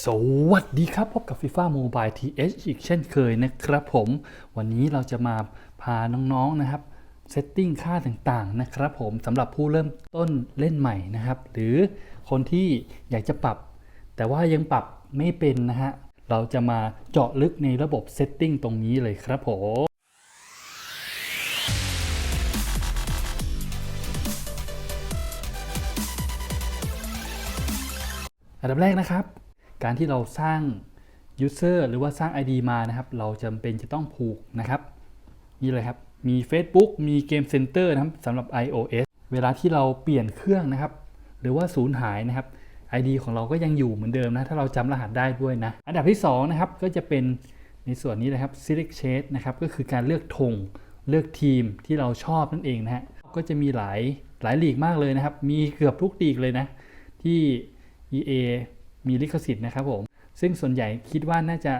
สวัสดีครับ พบกับ FIFA Mobile TH อีกเช่นเคยนะครับผม วันนี้เราจะมาพาน้องๆนะครับเซตติ้งค่าต่างๆนะครับผมสำหรับผู้เริ่มต้นเล่นใหม่นะครับ หรือคนที่อยากจะปรับ แต่ว่ายังปรับไม่เป็นนะฮะ เราจะมาเจาะลึกในระบบเซตติ้งตรงนี้เลยครับผมอันดับแรกนะครับ การที่เราสร้าง user หรือว่าสร้าง ID มานะครับ เราจำเป็นจะต้องผูกนะครับ นี่เลยครับ มี Facebook มี Game Center นะครับสำหรับ iOS เวลาที่เราเปลี่ยนเครื่องนะครับ หรือว่าสูญหายนะครับ ID ของเราก็ยังอยู่เหมือนเดิมนะ ถ้าเราจำรหัสได้ด้วยนะ อันดับที่ 2 นะครับ ก็จะเป็นในส่วนนี้นะครับ select shade นะครับ ก็คือการเลือกธงเลือกทีมที่เราชอบนั่นเองนะฮะ ก็จะมีหลายหลายลีกมากเลยนะครับ มีเกือบทุกลีกเลยนะที่ EA มีลิขสิทธิ์นะครับผม ซึ่งส่วนใหญ่คิดว่าน่าจะ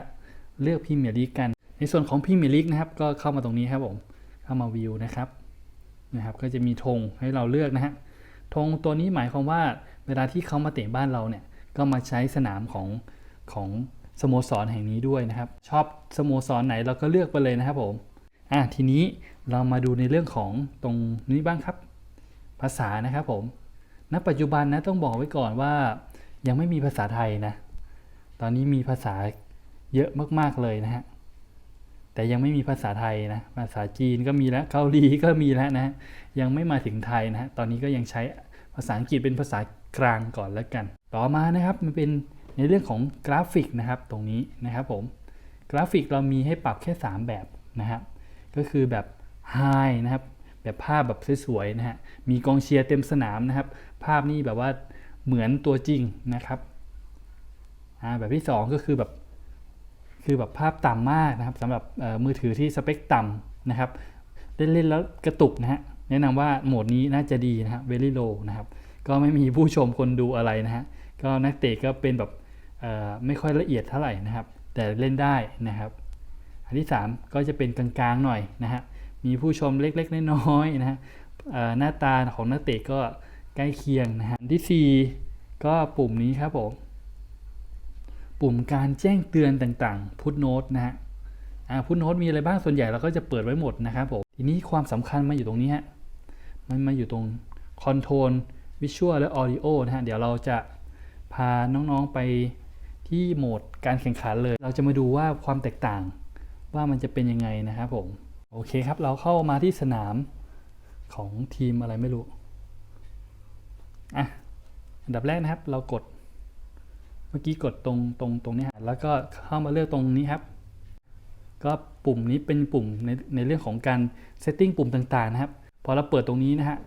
เลือกพรีเมียร์ลีกกัน ในส่วนของพรีเมียร์ลีกนะครับ ก็เข้ามาตรงนี้ครับผม เข้ามาวิวนะครับ นะครับ ก็จะมีธงให้เราเลือกนะฮะ ธงตัวนี้หมายความว่าเวลาที่เขามาเตะบ้านเราเนี่ย ก็มาใช้สนามของของสโมสรแห่งนี้ด้วยนะครับ ชอบสโมสรไหนเราก็เลือกไปเลยนะครับผม อะทีนี้เรามาดูในเรื่องของตรงนี้บ้างครับ ภาษานะครับผม ณ ปัจจุบันนะต้องบอกไว้ก่อนว่า ยังไม่มีภาษาไทยนะ ตอนนี้มีภาษาเยอะมาก ๆเลยนะฮะ แต่ยังไม่มีภาษาไทยนะ ภาษาจีนก็มีแล้ว เกาหลีก็มีแล้วนะฮะยังไม่มาถึงไทยนะฮะ ตอนนี้ก็ยังใช้ภาษาอังกฤษเป็นภาษากลางก่อนแล้วกัน ต่อมานะครับมันเป็นในเรื่องของกราฟิกนะครับตรงนี้นะครับผม กราฟิกเรามีให้ปรับแค่ 3 แบบนะครับ ก็คือแบบ High นะครับ แบบภาพแบบสวยๆนะฮะ มีกองเชียร์เต็มสนามนะครับ ภาพนี่แบบว่า เหมือนตัวจริงนะครับแบบที่ 2 ก็คือแบบคือแบบภาพต่ำมากนะครับสำหรับมือถือที่สเปคต่ำนะครับเล่นๆแล้วกระตุกนะฮะแนะนำว่าโหมดนี้น่าจะดีนะฮะ very low นะครับก็ไม่มีผู้ชมคนดูอะไรนะฮะก็นักเตะก็เป็นแบบไม่ค่อยละเอียดเท่าไหร่นะครับ แต่เล่นได้นะครับ อันที่ 3 ก็จะเป็นกลางๆหน่อยนะฮะมีผู้ชมเล็กๆน้อยๆนะฮะหน้าตาของนักเตะก็ ใกล้เคียงนะฮะที่ 4 ก็ปุ่มนี้ครับผม ปุ่มการแจ้งเตือนต่างๆพุทโน้ตนะฮะอ่าพุทโน้ตมีอะไรบ้างส่วนใหญ่เราก็จะเปิดไว้หมดนะครับผมทีนี้ความสำคัญมาอยู่ตรงนี้ฮะมันมาอยู่ตรงคอนโทรลวิชวลและออดิโอนะฮะเดี๋ยวเราจะพาน้องๆไปที่โหมดการแข่งขันเลย เราจะมาดูว่าความแตกต่างว่ามันจะเป็นยังไงนะครับผม โอเคครับ เราเข้ามาที่สนามของทีมอะไรไม่รู้ อะอันดับแรกนะครับ เรากด เมื่อกี้กดตรงตรงตรงนี้ฮะแล้วก็เข้ามาเลือกตรงนี้ครับ ก็ปุ่มนี้เป็นปุ่มในในเรื่องของการเซตติ้งปุ่มต่างๆนะครับ พอเราเปิดตรงนี้นะฮะ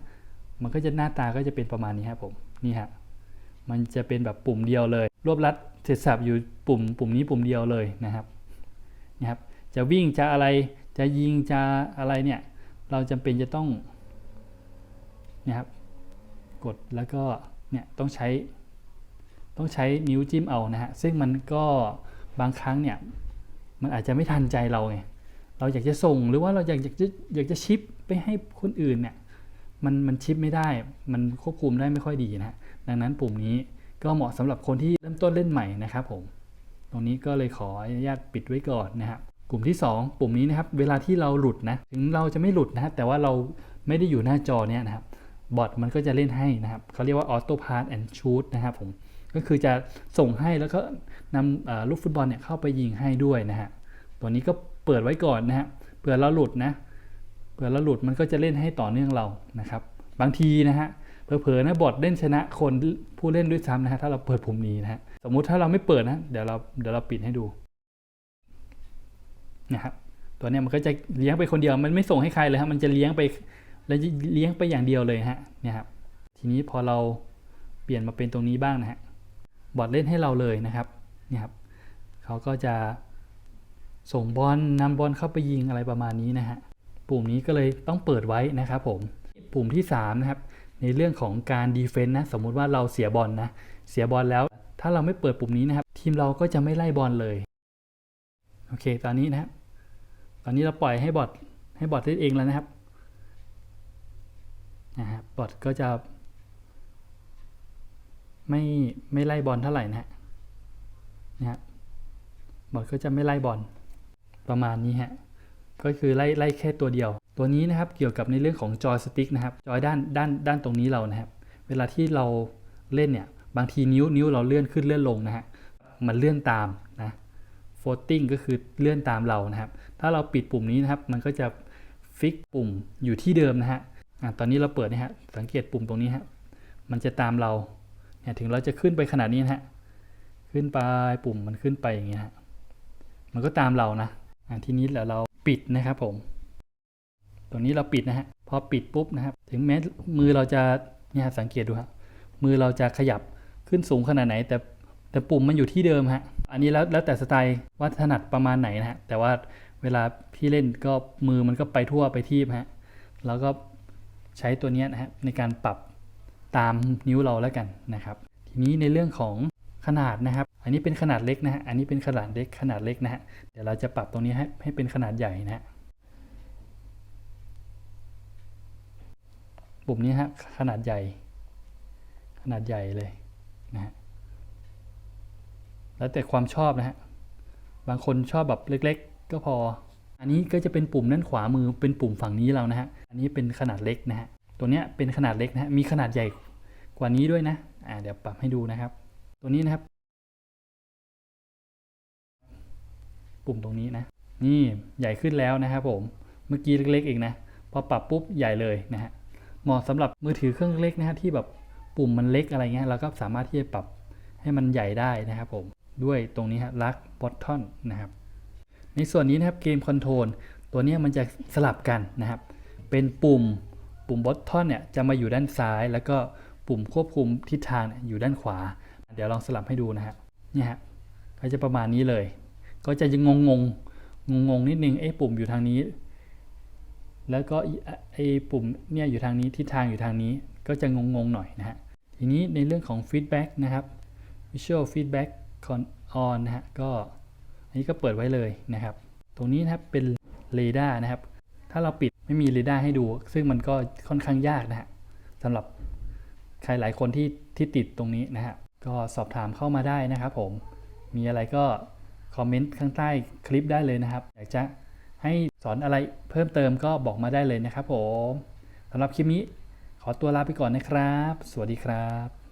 มันก็จะหน้าตาก็จะเป็นประมาณนี้ครับผม นี่ฮะ มันจะเป็นแบบปุ่มเดียวเลย รวบรัดเสร็จสับอยู่ปุ่ม ปุ่มนี้ปุ่มเดียวเลยนะครับนี่ครับ จะวิ่งจะอะไรจะยิงจะอะไรเนี่ย เราจำเป็นจะต้องนะครับ กดแล้วก็เนี่ยต้องใช้ ต้องใช้นิ้วจิ้มเอานะฮะซึ่งมันก็บางครั้งเนี่ยมันอาจจะไม่ทันใจเราไงเราอยากจะส่งหรือว่าเราอยากอยากจะอยากจะชิปไปให้คนอื่นเนี่ยมันมันชิปไม่ได้ มันควบคุมได้ไม่ค่อยดีนะฮะดังนั้นปุ่มนี้ก็เหมาะสำหรับคนที่เริ่มต้นเล่นใหม่นะครับผม ตรงนี้ก็เลยขออนุญาตปิดไว้ก่อนนะครับกลุ่มที่ 2 ปุ่มนี้นะครับ เวลาที่เราหลุดนะ ถึงเราจะไม่หลุดนะแต่ว่าเราไม่ได้อยู่หน้าจอเนี่ยนะครับ บอทมันก็จะเล่นให้นะครับเขาเรียกว่า auto pass and shoot นะครับผมก็คือจะส่งให้แล้วก็นำลูกฟุตบอลเนี่ยเข้าไปยิงให้ด้วยนะฮะตัวนี้ก็เปิดไว้ก่อนนะฮะเผื่อเราหลุดนะเผื่อเราหลุดมันก็จะเล่นให้ต่อเนื่องเรานะครับ บางทีนะฮะเผลอๆนะบอทเล่นชนะคนผู้เล่นด้วยซ้ำนะฮะถ้าเราเปิดปุ่มนี้นะฮะสมมุติถ้าเราไม่เปิดนะเดี๋ยวเราเดี๋ยวเราปิดให้ดูนะครับตัวเนี้ยมันก็จะเลี้ยงไปคนเดียวมันไม่ส่งให้ใครเลยฮะมันจะเลี้ยงไป แล้วเลี้ยงไปอย่างเดียวเลยฮะเนี่ยครับทีนี้พอเราเปลี่ยนมาเป็นตรงนี้บ้างนะฮะบอทเล่นให้เราเลยนะครับเนี่ยครับเขาก็จะส่งบอลนำบอลเข้าไปยิงอะไรประมาณนี้นะฮะปุ่มนี้ก็เลยต้องเปิดไว้นะครับผมปุ่มที่3นะครับในเรื่องของการดีเฟนต์นะสมมุติว่าเราเสียบอลนะเสียบอลแล้ว ถ้าเราไม่เปิดปุ่มนี้นะครับ ทีมเราก็จะไม่ไล่บอลเลยโอเคตอนนี้นะครับตอนนี้เราปล่อยให้บอทให้บอทเล่นเองแล้วนะครับ นะครับอทก็จะ ไม่ไม่ไล่บอลเท่าไหร่นะฮะนะฮะบอทก็จะไม่ไล่บอลประมาณนี้ฮะก็คือไล่ไล่แค่ตัวเดียว ตัวนี้นะครับเกี่ยวกับในเรื่องของจอยสติ๊กนะครับจอยด้านด้านด้านตรงนี้เรานะครับ เวลาที่เราเล่นเนี่ยบางทีนิ้วนิ้วเราเลื่อนขึ้นเลื่อนลงนะฮะมันเลื่อนตามนะ floating ก็คือเลื่อนตามเรานะครับ ถ้าเราปิดปุ่มนี้นะครับ มันก็จะฟิกปุ่มอยู่ที่เดิมนะฮะ อะตอนนี้เราเปิดนะฮะ สังเกตปุ่มตรงนี้ฮะ มันจะตามเรา เนี่ยถึงเราจะขึ้นไปขนาดนี้นะฮะ ขึ้นไปปุ่มมันขึ้นไปอย่างเงี้ยฮะ มันก็ตามเรานะอะทีนี้แล้วเราปิดนะครับผม ตรงนี้เราปิดนะฮะ พอปิดปุ๊บนะครับ ถึงแม้มือเราจะ เนี่ยสังเกตดูฮะ มือเราจะขยับขึ้นสูงขนาดไหน แต่แต่ปุ่มมันอยู่ที่เดิมฮะ อันนี้แล้วแล้วแต่สไตล์ว่าถนัดประมาณไหนนะฮะ แต่ว่าเวลาพี่เล่นก็มือมันก็ไปทั่วไปที่ฮะ แล้วก็ ใช้ตัวนี้นะฮะในการปรับตามนิ้วเราแล้วกันนะครับ ทีนี้ในเรื่องของขนาดนะครับ อันนี้เป็นขนาดเล็กนะฮะ อันนี้เป็นขนาดเล็กขนาดเล็กนะฮะ เดี๋ยวเราจะปรับตรงนี้ให้ให้เป็นขนาดใหญ่นะฮะ ปุ่มนี้ฮะขนาดใหญ่ ขนาดใหญ่เลยนะฮะ แล้วแต่ความชอบนะฮะ บางคนชอบแบบเล็ก ๆ ก็พอ อันนี้ก็จะเป็นปุ่มด้านขวามือเป็นปุ่มฝั่งนี้เรานะฮะ อันนี้เป็นขนาดเล็กนะฮะ ตัวเนี้ยเป็นขนาดเล็กนะฮะ มีขนาดใหญ่กว่านี้ด้วยนะ อ่าเดี๋ยวปรับให้ดูนะครับ ตัวนี้นะครับ ปุ่มตรงนี้นะ นี่ใหญ่ขึ้นแล้วนะครับผม เมื่อกี้เล็กๆเองนะ พอปรับปุ๊บใหญ่เลยนะฮะ เหมาะสำหรับมือถือเครื่องเล็กนะฮะที่แบบปุ่มมันเล็กอะไรเงี้ยเราก็สามารถที่จะปรับให้มันใหญ่ได้นะครับผม ด้วยตรงนี้ฮะลักบอททอนนะครับ ในส่วนนี้นะครับเกมคอนโทรลตัวนี้มันจะสลับกันนะครับ เป็นปุ่มปุ่มบอททอนเนี่ยจะมาอยู่ด้านซ้าย แล้วก็ปุ่มควบคุมทิศทางอยู่ด้านขวา เดี๋ยวลองสลับให้ดูนะฮะเนี่ยฮะก็จะประมาณนี้เลย ก็จะยังงงงงงงนิดนึงเอ๊ะปุ่มอยู่ทางนี้ แล้วก็ไอ้ปุ่มเนี่ยอยู่ทางนี้ทิศทางอยู่ทางนี้ ก็จะงงๆหน่อยนะฮะทีนี้ในเรื่องของฟีดแบ็กนะครับ Visual Feedback on นะฮะก็ นี้ก็เปิดไว้เลยนะครับ ตรงนี้นะครับเป็นเรดาร์นะครับ ถ้าเราปิดไม่มีเรดาร์ให้ดู ซึ่งมันก็ค่อนข้างยากนะฮะสำหรับใครหลายคนที่ที่ติดตรงนี้นะฮะก็สอบถามเข้ามาได้นะครับผม มีอะไรก็คอมเมนต์ข้างใต้คลิปได้เลยนะครับ อยากจะให้สอนอะไรเพิ่มเติมก็บอกมาได้เลยนะครับผมสำหรับคลิปนี้ขอตัวลาไปก่อนนะครับ สวัสดีครับ